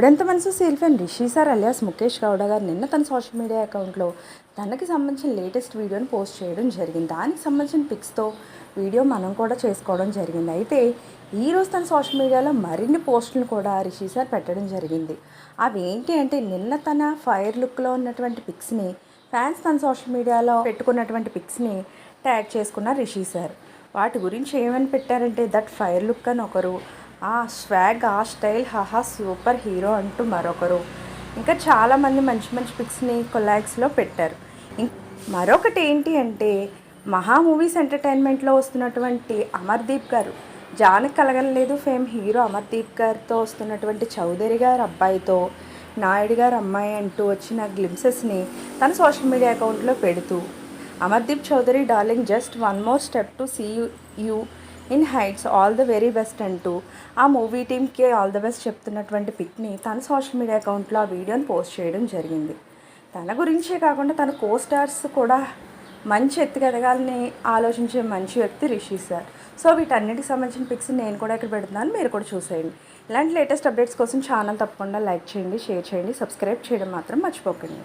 ఇప్పుడెంత మనసు self and Rishi sir alias Mukesh Gowda garu నిన్న తన సోషల్ మీడియా అకౌంట్లో తనకి సంబంధించిన లేటెస్ట్ వీడియోని పోస్ట్ చేయడం జరిగింది. దానికి సంబంధించిన పిక్స్తో వీడియో మనం కూడా చేసుకోవడం జరిగింది. అయితే ఈరోజు తన సోషల్ మీడియాలో మరిన్ని పోస్టులను కూడా రిషి సార్ పెట్టడం జరిగింది. అవి ఏంటి అంటే నిన్న తన ఫైర్ లుక్లో ఉన్నటువంటి పిక్స్ని ఫ్యాన్స్ తన సోషల్ మీడియాలో పెట్టుకున్నటువంటి పిక్స్ని ట్యాగ్ చేసుకున్న రిషి సార్. వాటి గురించి ఏమని పెట్టారంటే దట్ ఫైర్ లుక్ అని ఒకరు ఆ స్వాగ్ ఆ స్టైల్ హహా సూపర్ హీరో అంటూ మరొకరు. ఇంకా చాలామంది మంచి మంచి పిక్స్ని కొలాగ్స్లో పెట్టారు. మరొకటి ఏంటి అంటే మహా మూవీస్ ఎంటర్టైన్మెంట్లో వస్తున్నటువంటి అమర్దీప్ గారు. జానకి కలగలేదు ఫేమ్ హీరో అమర్దీప్ గారితో వస్తున్నటువంటి చౌదరి గారు అబ్బాయితో నాయుడు గారు అమ్మాయి అంటూ వచ్చిన గ్లిమ్సెస్ని తన సోషల్ మీడియా అకౌంట్లో పెడుతూ Amardeep Chowdary darling just one more step to see you in heights all the very best అంటూ ఆ మూవీ టీమ్కి ఆల్ ద బెస్ట్ చెప్తున్నటువంటి పిక్ని తన సోషల్ మీడియా అకౌంట్లో ఆ వీడియోని పోస్ట్ చేయడం జరిగింది. తన గురించే కాకుండా తన కో స్టార్స్ కూడా మంచి ఎత్తుకెదగాలని ఆలోచించే మంచి వ్యక్తి రిషి సార్. సో వీటన్నిటికి సంబంధించిన పిక్స్ నేను కూడా ఇక్కడ పెడుతున్నాను. మీరు కూడా చూసేయండి. ఇలాంటి లేటెస్ట్ అప్డేట్స్ కోసం ఛానల్ తప్పకుండా లైక్ చేయండి షేర్ చేయండి సబ్స్క్రైబ్ చేయడం మాత్రం మర్చిపోకండి.